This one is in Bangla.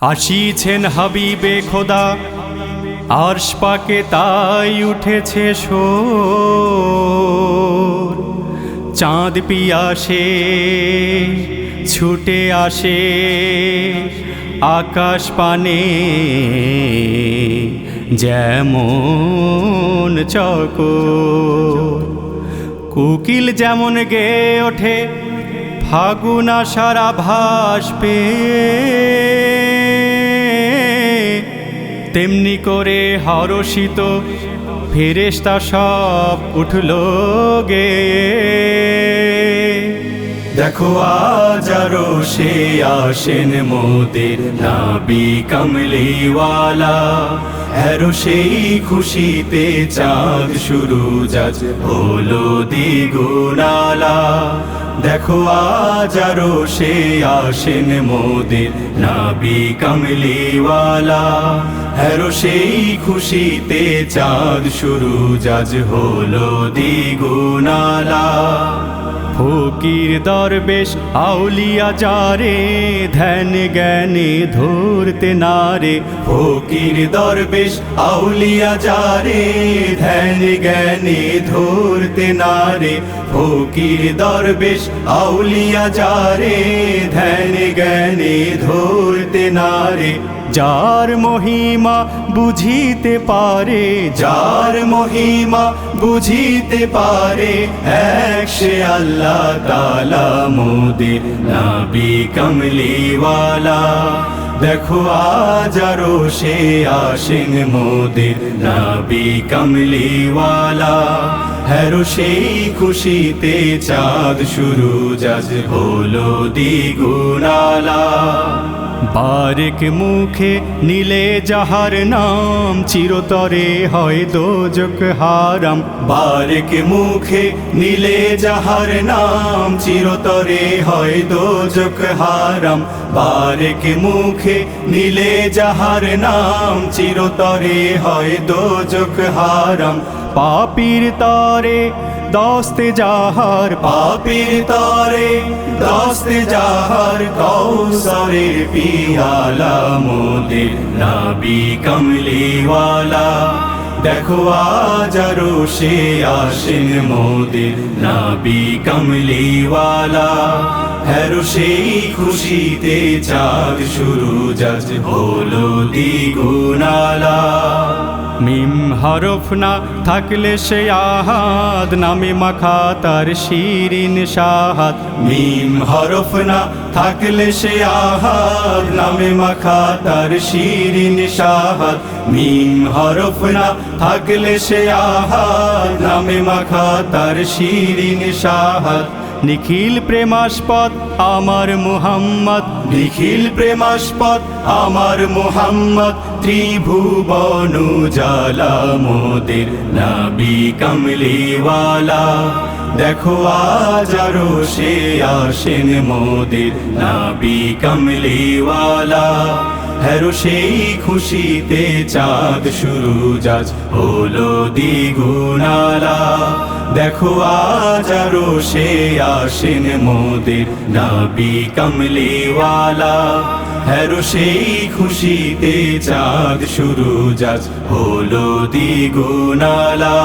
আসিছেন হাবিবে খোদা, আরশ পাকে তাই উঠেছে শোর। চাঁদ পিয়াসে ছুটে আসে আকাশ পানে। যেমন চকর, কুকিল যেমন গে ওঠে ফাগুন সারা ভাসবে। তেমনি করে হরষিত ফেরেশতা সব উঠল গে। দেখো আজারো সে আসেন মোদের নাবি কমলিওয়ালা। হ্যারো সেই খুশিতে চাঁদ শুরু, যাজ হলো দ্বিগুণালা। দেখো আজারো সে আসেন মোদের নাবি কামলিওয়ালা। হ্যারো সেই খুশিতে চাঁদ শুরু যাজ হলো দ্বিগুণালা। ফকির দরবেশ, আউলিয়া যারে, ধ্যান জ্ঞানে ধরতে নারে। ফকির দরবেশ, আউলিয়া যারে, ধ্যান জ্ঞানে ধরতে নারে। ফকির দরবেশ, আউলিয়া যারে, ধ্যান জ্ঞানে ধরতে নারে। যার মহিমা বুঝিতে পারে, যার মহিমা বুঝিতে পারে, এক সে আল্লাহ তালা মোদের নাবি কমলিওয়ালা। দেখো আজারো সে আসেন মোদের নাবি কমলিওয়ালা। হ্যারো সেই খুশিতে চাঁদ শুরু, যাজ হলো দ্বিগুণালা বারেক মুখে নীলে যাহার নাম চিরতরে হয় দোজক হারাম। বারেক মুখে নীলে যাহার নাম চিরতরে হয় দোজক হারাম। বারেক মুখে নীলে যাহার নাম চিরতরে হয় দোজক হারাম। পাপির তরে, দস্তে যাহার পাপির তরে, দস্তে যাহার কৌসরের পিয়ালা মোদের নাবি কমলিওয়ালা। দেখো আজারো সে আসেন মোদের নাবি কমলিওয়ালা। হ্যারো সেই খুশিতে চাঁদ শুরু যাজ হলো দ্বিগুণালা। মিম হরফ না থাকলে সে আহাদ নামে মাখা তার শিরিন সাহাদ মিম হরফ না থাকলে সে আহাদ নামে মাখা তার শিরিন সাহাদ মিম হরফ না থাকলে সে আহাদ নামে মাখা তার শিরিন সাহাদ নিখিল প্রেমাস্পদ, আমার মুহাম্মদ। নিখিল প্রেমাস্পদ, আমার মুহাম্মদ। ত্রিভুবন জালা মোদের নাবি কমলিওয়ালা। দেখো আজারো সে আসেন মোদের নাবি কমলিওয়ালা। হ্যারো সেই খুশিতে চাঁদ শুরু যাজ হলো দ্বিগুণালা। দেখো আজারো সে আসেন মোদের নাবি কমলিওয়ালা। হ্যারো সেই খুশিতে চাঁদ শুরু যাজ হলো দ্বিগুণালা